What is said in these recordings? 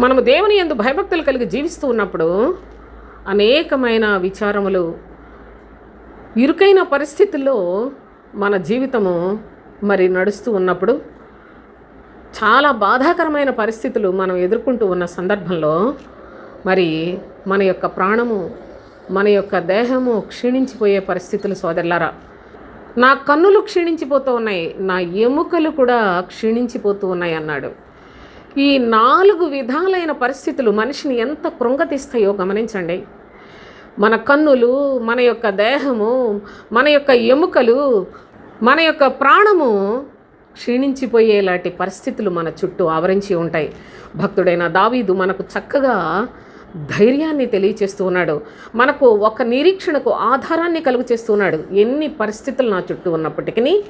మనము దేవుని ఎందు భయభక్తులు కలిగి జీవిస్తూ ఉన్నప్పుడు అనేకమైన విచారములు ఇరుకైన పరిస్థితుల్లో మన జీవితము మరి నడుస్తూ ఉన్నప్పుడు చాలా బాధాకరమైన పరిస్థితులు మనం ఎదుర్కొంటూ ఉన్న సందర్భంలో మరి మన యొక్క ప్రాణము మన యొక్క దేహము క్షీణించిపోయే పరిస్థితులు సోదరులారా. నా కన్నులు క్షీణించిపోతూ ఉన్నాయి నా ఎముకలు కూడా క్షీణించిపోతూ ఉన్నాయి అన్నాడు. ఈ నాలుగు విధాలైన పరిస్థితులు మనిషిని ఎంత కృంగతీస్తాయో గమనించండి. మన కన్నులు మన యొక్క దేహము మన యొక్క ఎముకలు మన యొక్క ప్రాణము క్షీణించిపోయేలాంటి పరిస్థితులు మన చుట్టూ ఆవరించి ఉంటాయి. భక్తుడైన దావీదు మనకు చక్కగా ధైర్యాన్ని తెలియచేస్తూ ఉన్నాడు. మనకు ఒక నిరీక్షణకు ఆధారాన్ని కలుగు చేస్తున్నాడు ఎన్ని పరిస్థితులు నా చుట్టూ ఉన్నప్పటికీ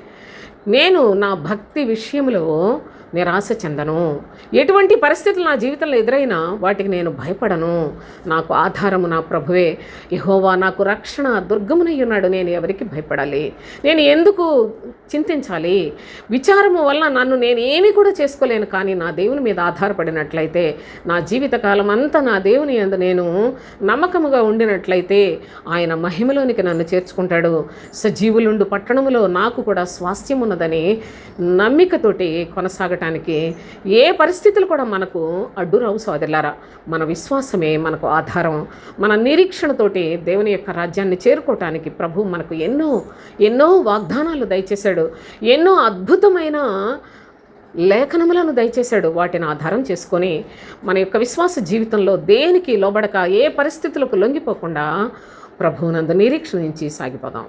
నేను నా భక్తి విషయంలో నిరాశ చెందను. ఎటువంటి పరిస్థితులు నా జీవితంలో ఎదురైనా వాటికి నేను భయపడను. నాకు ఆధారము నా ప్రభువే. యహోవా నాకు రక్షణ దుర్గమునయ్యున్నాడు. నేను ఎవరికి భయపడాలి? నేను ఎందుకు చింతించాలి. విచారము వల్ల నన్ను నేను ఏమీ కూడా చేసుకోలేను. కానీ నా దేవుని మీద ఆధారపడినట్లయితే నా జీవితకాలం అంతా నా దేవుని అందు నేను నమ్మకముగా ఉండినట్లయితే ఆయన మహిమలోనికి నన్ను చేర్చుకుంటాడు. సజీవులుండు పట్టణములో నాకు కూడా స్వాస్థ్యం ఉన్నదని నమ్మికతోటి కొనసాగటానికి ఏ పరిస్థితులు కూడా మనకు అడ్డురావు సోదరులారా. మన విశ్వాసమే మనకు ఆధారం. మన నిరీక్షణతోటి దేవుని యొక్క రాజ్యాన్ని చేరుకోవటానికి ప్రభు మనకు ఎన్నో ఎన్నో వాగ్దానాలు దయచేశాడు. ఎన్నో అద్భుతమైన లేఖనములను దయచేశాడు. వాటిని ఆధారం చేసుకొని మన యొక్క విశ్వాస జీవితంలో దేనికి లోబడక ఏ పరిస్థితులకు లొంగిపోకుండా ప్రభువునందు నిరీక్షణ నుంచి సాగిపోదాం.